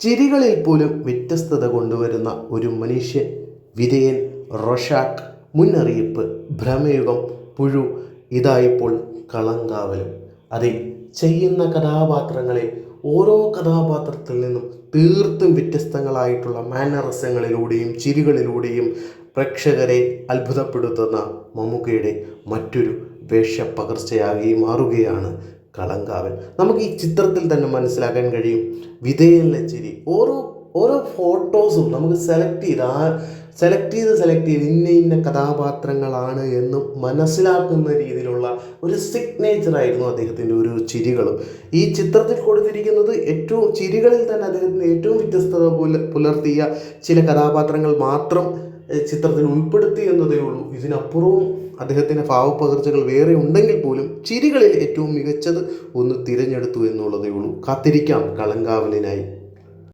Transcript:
ചിരികളിൽ പോലും വ്യത്യസ്തത കൊണ്ടുവരുന്ന ഒരു മനുഷ്യൻ വിധേയൻ റൊഷാക്ക് മുന്നറിയിപ്പ് ഭ്രമയുഗം പുഴു ഇതായിപ്പോൾ കളങ്കാവലും. അതെ ചെയ്യുന്ന കഥാപാത്രങ്ങളെ ഓരോ കഥാപാത്രത്തിൽ നിന്നും തീർത്തും വ്യത്യസ്തങ്ങളായിട്ടുള്ള മാനറസങ്ങളിലൂടെയും ചിരികളിലൂടെയും പ്രേക്ഷകരെ അത്ഭുതപ്പെടുത്തുന്ന മമ്മൂക്കയുടെ മറ്റൊരു വേഷപ്പകർച്ചയായി മാറുകയാണ് കളങ്കാവൻ നമുക്ക് ഈ ചിത്രത്തിൽ തന്നെ മനസ്സിലാക്കാൻ കഴിയും. വിധേയനിലെ ചിരി. ഓരോ ഓരോ ഫോട്ടോസും നമുക്ക് സെലക്ട് ചെയ്ത് ആ സെലക്ട് ചെയ്ത് സെലക്ട് ചെയ്ത് ഇന്ന ഇന്ന കഥാപാത്രങ്ങളാണ് എന്ന് മനസ്സിലാക്കുന്ന രീതിയിലുള്ള ഒരു സിഗ്നേച്ചർ ആയിരുന്നു അദ്ദേഹത്തിന്റെ ഒരു ചിരികളും. ഈ ചിത്രത്തിൽ കൊടുത്തിരിക്കുന്നത് ഏറ്റവും ചിരികളിൽ തന്നെ അദ്ദേഹത്തിന്റെ ഏറ്റവും വ്യത്യസ്തത പുല പുലർത്തിയ ചില കഥാപാത്രങ്ങൾ മാത്രം ചിത്രത്തിൽ ഉൾപ്പെടുത്തി എന്നതേ ഉള്ളൂ. ഇതിനപ്പുറവും അദ്ദേഹത്തിന്റെ ഭാവപ്പകർച്ചകൾ വേറെ ഉണ്ടെങ്കിൽ പോലും ചിരികളിൽ ഏറ്റവും മികച്ചത് ഒന്ന് തിരഞ്ഞെടുത്തു എന്നുള്ളതേ ഉള്ളൂ. കാത്തിരിക്കാം കളങ്കാവലിനായി.